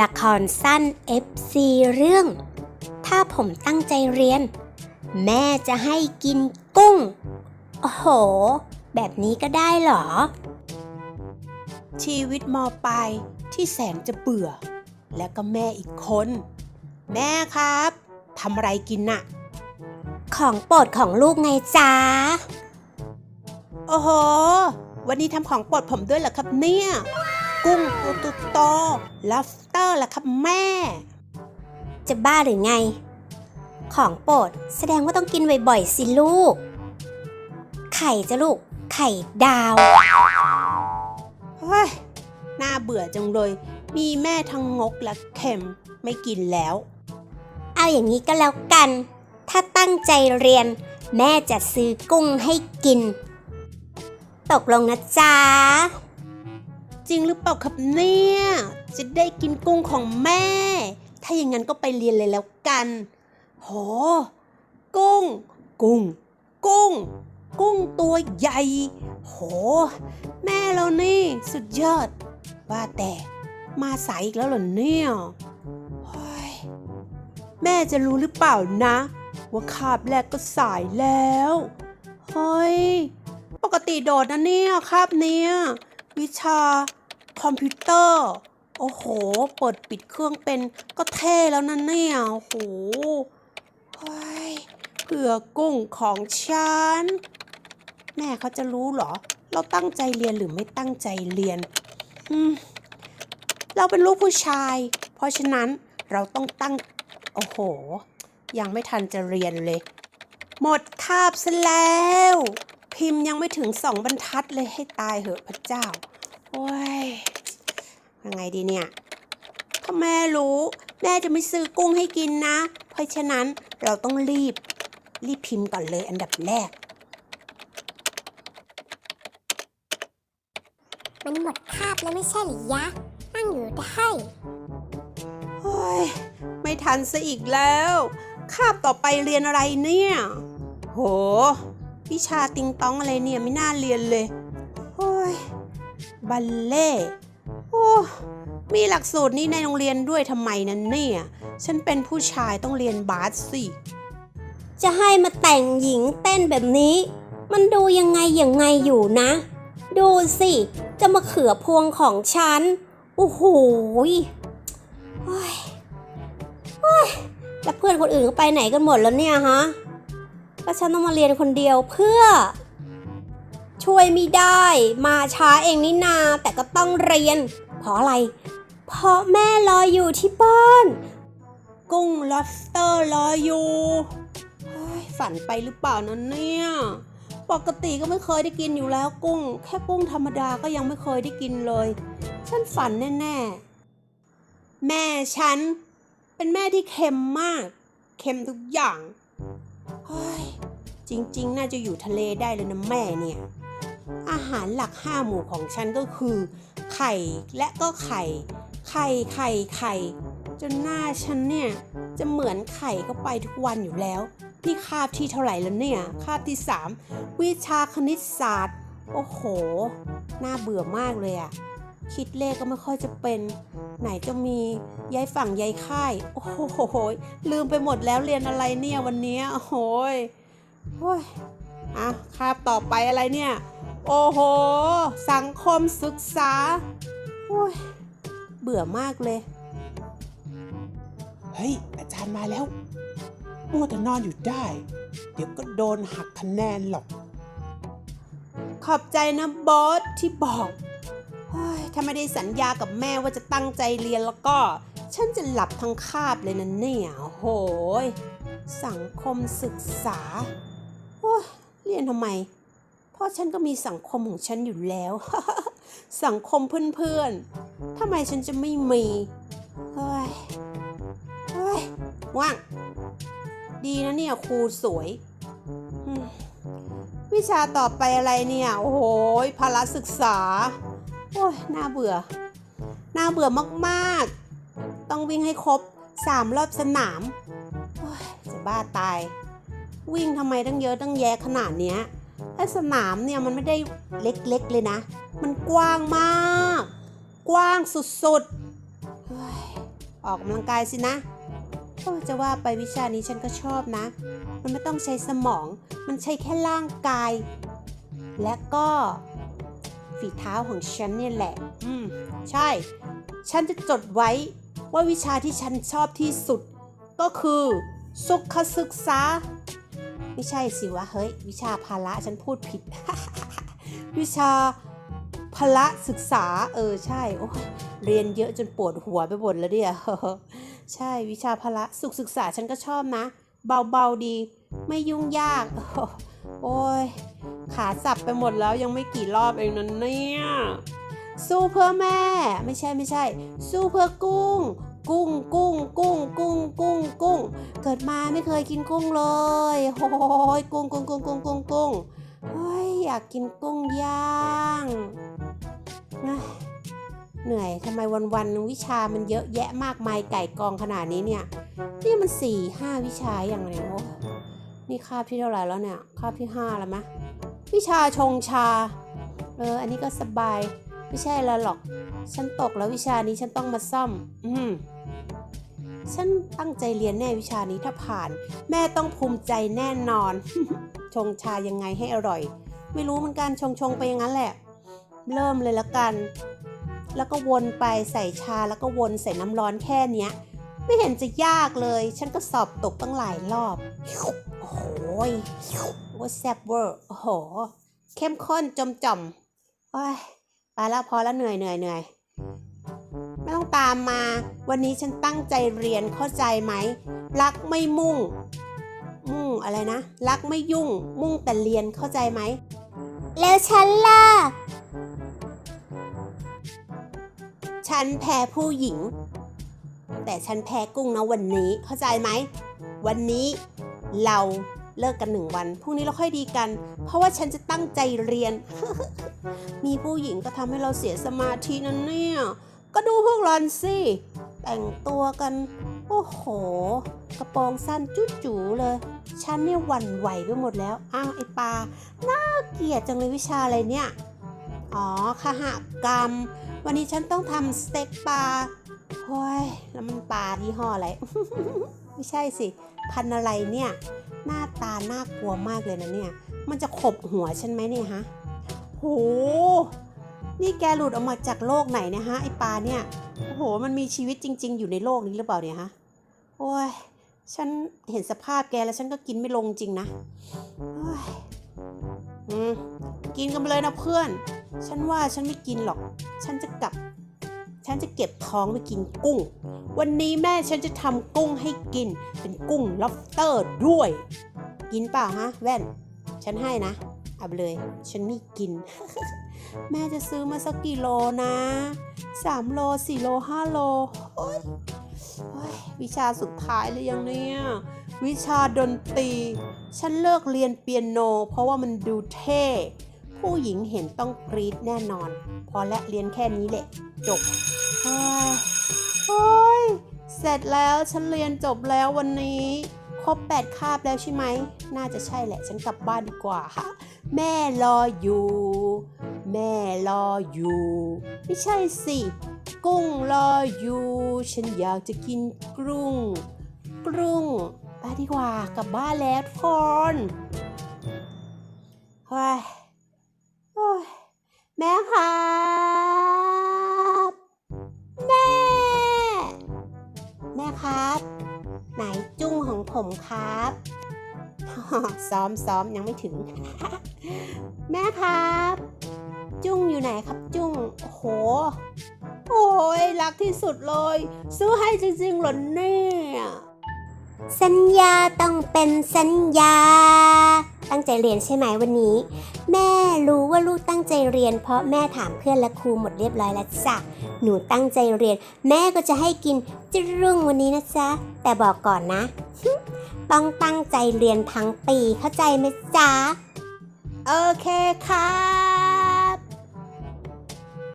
ละครสั้น FC เรื่อง ถ้าผมตั้งใจเรียน แม่จะให้กินกุ้ง โอ้โห แบบนี้ก็ได้เหรอ ชีวิตมปลายที่แสนจะเบื่อ และก็แม่อีกคน แม่ครับทำอะไรกินน่ะ ของโปรดของลูกไงจ๊ะ โอ้โห วันนี้ทำของโปรดผมด้วยเหรอครับเนี่ย กุ้งตัวตุโตลัฟเตอร์ล่ะครับแม่ จะบ้าหรือไง ของโปรดแสดงว่าต้องกินบ่อยๆ สิลูก ไข่จะลูก ไข่ดาว เฮ้ย น่าเบื่อจังเลย มีแม่ทั้งงกและเค็มไม่กินแล้ว เอาอย่างนี้ก็แล้วกัน ถ้าตั้งใจเรียน แม่จะซื้อกุ้งให้กิน ตกลงนะจ๊ะ จริงหรือเปล่าครับเนี่ย จะได้กินกุ้งของแม่ ถ้าอย่างนั้นก็ไปเรียนเลยแล้วกัน โห กุ้ง กุ้ง กุ้ง กุ้งตัวใหญ่ โห แม่เรานี่ สุดยอด ว่าแต่มาสายอีกแล้วเหรอเนี่ยเฮ้ยแม่จะรู้หรือเปล่านะ ว่าคาบแรกก็สายแล้ว เฮ้ย ปกติโดดนะเนี่ยคาบเนี้ย วิชาคอมพิวเตอร์ โอ้โห เปิดปิดเครื่องเป็นก็เท่แล้วนะเนี่ย โอ้โหเฮ้ยเผื่อกุ้งของฉัน แม่เขาจะรู้เหรอ เราตั้งใจเรียนหรือไม่ตั้งใจเรียน อืม เราเป็นลูกผู้ชาย เพราะฉะนั้นเราต้องตั้ง โอ้โห ยังไม่ทันจะเรียนเลย หมดคาบซะแล้ว พิมพ์ยังไม่ถึงสองบรรทัดเลยให้ตายเหอะพระเจ้า โอ้ย ยังไงดีเนี่ยถ้าแม่รู้ แม่จะไม่ซื้อกุ้งให้กินนะ เพราะฉะนั้นเราต้องรีบ รีบพิมพ์ก่อนเลยอันดับแรก มันหมดคาบแล้วไม่ใช่หรือยะ นั่งอยู่ได้เฮ้ย ไม่ทันซะอีกแล้ว คาบต่อไปเรียนอะไรเนี่ย โห วิชาติงต้องอะไรเนี่ยไม่น่าเรียนเลยโอ้ยบัลเล่โอ้มีหลักสูตรนี้ในโรงเรียนด้วยทำไมนั้นเนี่ย ฉันเป็นผู้ชายต้องเรียนบาสสิ จะให้มาแต่งหญิงเต้นแบบนี้ มันดูยังไงอยังไงอยู่นะ ดูสิ จะมาเขือพวงของฉันโอ้โหโอ้ยโอ้ยแล้วเพื่อนคนอื่นก็ไปไหนกันหมดแล้วเนี่ยฮะ แล้วฉันต้องมาเรียนคนเดียวเพื่อ ช่วยไม่ได้ มาช้าเองนี่นา แต่ก็ต้องเรียน เพราะอะไร เพราะแม่รออยู่ที่บ้าน กุ้ง lobster รออยู่ฝันไปหรือเปล่านะเนี่ย ปกติก็ไม่เคยได้กินอยู่แล้วกุ้ง แค่กุ้งธรรมดาก็ยังไม่เคยได้กินเลย ฉันฝันแน่ๆ แม่ฉัน เป็นแม่ที่เค็มมาก เค็มทุกอย่างเฮ้ย จริง ๆ น่าจะอยู่ทะเลได้เลยนะแม่เนี่ย อาหารหลักห้าหมู่ของฉันก็คือ ไข่และก็ไข่ ไข่ไข่ไข่จนหน้าฉันเนี่ย จะเหมือนไข่ก็ไปทุกวันอยู่แล้ว นี่คาบที่เท่าไหร่แล้วเนี่ย คาบที่ 3 วิชาคณิตศาสตร์ โอ้โห น่าเบื่อมากเลยอะคิดเลขก็ไม่ค่อยจะเป็น ไหนจะมียายฝั่งยายค่าย โอ้โหลืมไปหมดแล้วเรียนอะไรเนี่ยวันนี้โอ้โหย โอ้ยอะคาบต่อไปอะไรเนี่ย โอ้โห สังคมศึกษาโอ้ยเบื่อมากเลย เฮ้ย อาจารย์มาแล้วมัวแต่นอนอยู่ได้ เดี๋ยวก็โดนหักคะแนนหรอก ขอบใจนะบอสที่บอกเฮ้ยถ้าไม่ได้สัญญากับแม่ว่าจะตั้งใจเรียนแล้วก็ ฉันจะหลับทั้งคาบเลยนะเนี่ยโอ้โหยสังคมศึกษาโอ้ย เรียนทำไม เพราะฉันก็มีสังคมของฉันอยู่แล้ว สังคมเพื่อนๆทำไมฉันจะไม่มีเฮ้ยเฮ้ยว่าง ดีนะเนี่ยครูสวย วิชาต่อไปอะไรเนี่ย โอ้โหพละศึกษา โอ้ยน่าเบื่อ น่าเบื่อมากๆ ต้องวิ่งให้ครบสามรอบสนามโอ้ยจะบ้าตาย วิ่งทำไมตั้งเยอะตั้งแยะขนาดเนี้ยไอ้สนามเนี่ยมันไม่ได้เล็กๆเลยนะ มันกว้างมาก กว้างสุดๆออกกำลังกายสินะโอ้จะว่าไปวิชานี้ฉันก็ชอบนะ มันไม่ต้องใช้สมอง มันใช้แค่ร่างกาย และก็ ฝีเท้าของฉันเนี่ยแหละ อืม ใช่ ฉันจะจดไว้ว่าวิชาที่ฉันชอบที่สุด ก็คือ สุขศึกษา ไม่ใช่สิวะเฮ้ย วิชาพละฉันพูดผิด วิชาพละศึกษา เออใช่โอ้เรียนเยอะจนปวดหัวไปหมดแล้วเนี่ยใช่วิชาพละสุขศึกษาฉันก็ชอบนะ เบาๆดี ไม่ยุ่งยาก โอ้ยขาสับไปหมดแล้วยังไม่กี่รอบเองนะเนี่ยสู้เพื่อแม่ ไม่ใช่ไม่ใช่ สู้เพื่อกุ้ง ยกินกุ้งเลยโอ้ยกุ้งกุ้งกุ้งกุ้งกุ้งกุ้งเฮ้ยอยากกินกุ้งย่างเหนื่อยทำไมวันๆวิชามันเยอะแยะมากมายไก่กองขนาดนี้เนี่ยนี่มันสี่ห้าวิชาอย่างไรโอ้นี่คาบที่เท่าไหร่แล้วเนี่ยคาบที่ห้าแล้วมะวิชาชงชาเอออันนี้ก็สบาย ไม่ใช่แล้วหรอก ฉันตกแล้ววิชานี้ฉันต้องมาซ่อม อืม ฉันตั้งใจเรียนแน่วิชานี้ถ้าผ่าน แม่ต้องภูมิใจแน่นอน ชงชายังไงให้อร่อย ไม่รู้เหมือนกันชงชงไปอย่างนั้นแหละ เริ่มเลยละกัน แล้วก็วนไปใส่ชาแล้วก็วนใส่น้ำร้อนแค่เนี้ย ไม่เห็นจะยากเลย ฉันก็สอบตกตั้งหลายรอบ โอ้โหยว่าแซ่บเวอร์โอ้โห เข้มข้นจมจอมโอ้ยไปแล้วพอแล้วเหนื่อยเหนื่อยเหนื่อย ต้องตามมา วันนี้ฉันตั้งใจเรียนเข้าใจไหม รักไม่มุ่ง มุ่งอะไรนะ รักไม่ยุ่ง มุ่งแต่เรียนเข้าใจไหม แล้วฉันล่ะ ฉันแพ้ผู้หญิง แต่ฉันแพ้กุ้งนะวันนี้ เข้าใจไหม วันนี้เราเลิกกันหนึ่งวัน พรุ่งนี้เราค่อยดีกัน เพราะว่าฉันจะตั้งใจเรียน มีผู้หญิงก็ทำให้เราเสียสมาธินั่นเนี่ย ก็ดูพวกรอนสิ แต่งตัวกัน โอ้โห กระโปรงสั้นจุ๊จูๆเลย ฉันเนี่ยวันไหวไปหมดแล้ว อ้าวไอปลา น่าเกลียดจังเลยวิชาอะไรเนี่ย อ๋อคหกรรม วันนี้ฉันต้องทำสเต็กปลาโอ้ยแล้วมันปลายี่ห้ออะไร ไม่ใช่สิ พันธุ์อะไรเนี่ย หน้าตาน่ากลัวมากเลยนะเนี่ย มันจะขบหัวฉันไหมเนี่ยฮะ โห นี่แกหลุดออกมาจากโลกไหนเนี่ยฮะไอปลาเนี่ย โอ้โห มันมีชีวิตจริง ๆ อยู่ในโลกนี้หรือเปล่าเนี่ยฮะ โอ้ย ฉันเห็นสภาพแกแล้วฉันก็กินไม่ลงจริงนะอ้ยอืมกินกันไปเลยนะเพื่อน ฉันว่าฉันไม่กินหรอก ฉันจะกลับ ฉันจะเก็บท้องไปกินกุ้ง วันนี้แม่ฉันจะทำกุ้งให้กิน เป็นกุ้งล็อบสเตอร์ด้วย กินเปล่าฮะ แว่น ฉันให้นะ เอาไปเลย ฉันไม่กิน แม่จะซื้อมาสักกี่โลนะสามโลสี่โลห้าโลโอ้ยโอ้ยวิชาสุดท้ายเลยยังเนี่ย วิชาดนตรี ฉันเลิกเรียนเปียโน เพราะว่ามันดูเท่ผู้หญิงเห็นต้องกรี๊ดแน่นอน พอและเรียนแค่นี้แหละ จบโอ้ยโอ้ยเสร็จแล้วฉันเรียนจบแล้ววันนี้ ครบแปดคาบแล้วใช่ไหม น่าจะใช่แหละ ฉันกลับบ้านดีกว่าค่ะ แม่รออยู่ แม่รออยู่ ไม่ใช่สิ กุ้งรออยู่ ฉันอยากจะกินกรุ้ง กรุ้งไปดีกว่ากลับบ้านแล้วทุกคนเฮ้ยโอ้ยแม่ครับแม่ แม่ครับ ไหนจุ้งของผมครับ ซ้อมซ้อมยังไม่ถึง แม่ครับ จุ้งอยู่ไหนครับจุ้งโอ้โห โอ้ยรักที่สุดเลย ซื้อให้จริงๆเหรอเนี่ยสัญญาต้องเป็นสัญญา ตั้งใจเรียนใช่ไหมวันนี้ แม่รู้ว่าลูกตั้งใจเรียน เพราะแม่ถามเพื่อนและครูหมดเรียบร้อยแล้วจ้ะหนูตั้งใจเรียน แม่ก็จะให้กินจรุ่งวันนี้นะจ๊ะแต่บอกก่อนนะ ต้องตั้งใจเรียนทั้งปีเข้าใจไหมจ๊ะ โอเคค่ะ